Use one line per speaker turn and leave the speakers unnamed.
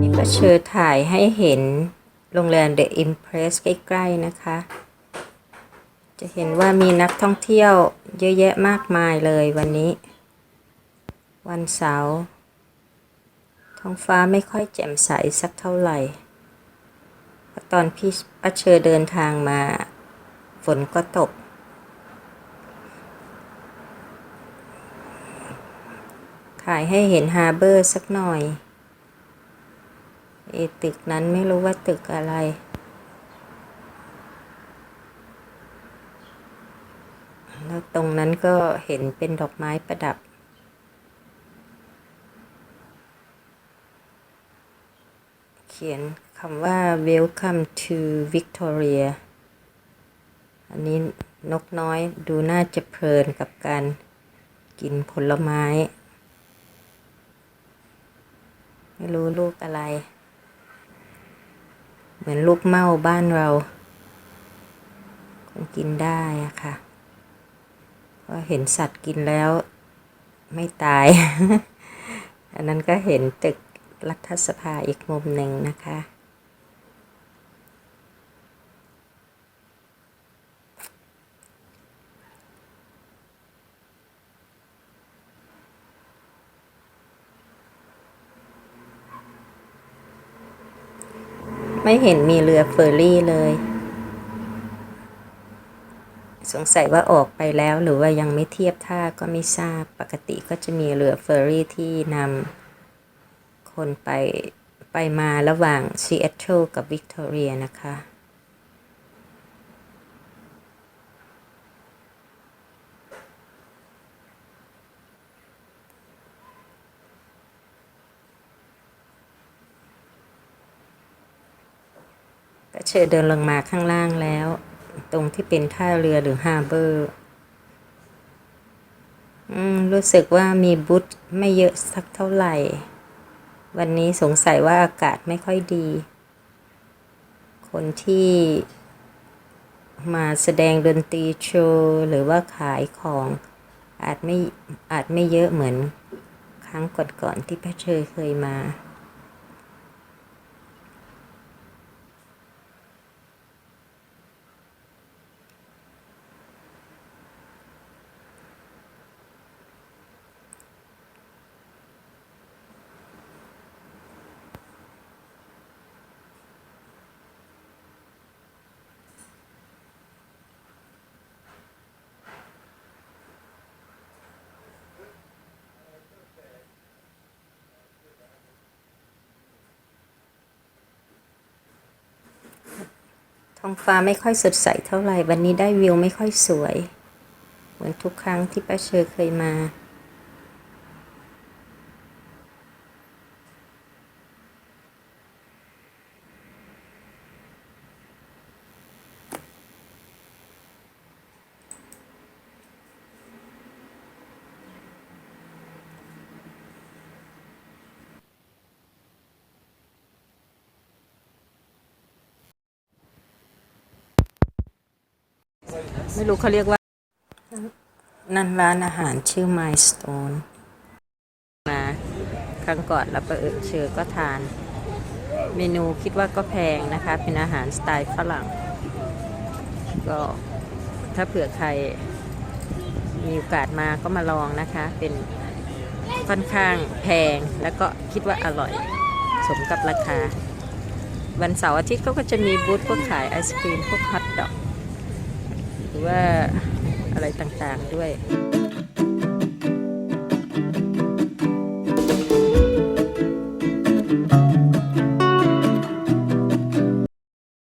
นี่ก็เชิญถ่ายให้เห็นโรงแรม The Impress ใกล้ ๆ นะคะ จะเห็นว่ามีนักท่องเที่ยวเยอะแยะมากมายเลยวันนี้ วันเสาร์ท้องฟ้าไม่ค่อยแจ่มใสสักเท่าไหร่ ตอนพี่ป้าเชอร์เดินทางมา ฝนก็ตก ถ่ายให้เห็นฮาร์เบอร์สักหน่อยเอตึกนั้นไม่รู้ว่าตึกอะไร แล้วตรงนั้นก็เห็นเป็นดอกไม้ประดับเขียน คำว่า welcome to Victoria อันนี้นกน้อยดูน่าจะเพลินกับการกินผลไม้ ไม่รู้ลูกอะไร เหมือนลูกเม่าบ้านเรา คงกินได้อะค่ะเพราะเห็นสัตว์กินแล้วไม่ตาย อันนั้นก็เห็นตึกรัฐสภาอีกมุมหนึ่งนะคะ ไม่เห็นมีเรือเฟอร์รี่เลย สงสัยว่าออกไปแล้วหรือว่ายังไม่เทียบท่าก็ไม่ทราบปกติก็จะมีเรือเฟอร์รี่ที่นำคนไปไปมาระหว่างซีแอตเทิลกับวิกตอเรียนะคะ เชเดินลงมาข้างล่างแล้ว ตรงที่เป็นท่าเรือหรือฮาร์เบอร์รู้สึกว่ามีบูธไม่เยอะสักเท่าไหร่ วันนี้สงสัยว่าอากาศไม่ค่อยดี คนที่มาแสดงดนตรีโชว์หรือว่าขายของอาจไม่อาจไม่เยอะเหมือนครั้งก่อนๆที่พระเชยเคยมา ท้องฟ้าไม่ค่อยสดใสเท่าไหร่ วันนี้ได้วิวไม่ค่อยสวย เหมือนทุกครั้งที่ป้าเชอเคยมา ไม่รู้เขาเรียกว่า นั่นร้านอาหารชื่อ Milestone มาครั้งก่อนแล้วเปิดเชอก็ทาน เมนูคิดว่าก็แพงนะคะ เป็นอาหารสไตล์ฝรั่ง ก็ถ้าเผื่อใครมีโอกาสมาก็มาลองนะคะ เป็นค่อนข้างแพงแล้วก็คิดว่าอร่อยสมกับราคา วันเสาร์อาทิตย์เขาก็จะมีบูธพวกขายไอศครีมพวกฮอทดอกห รือว่าอะไรต่างๆด้วย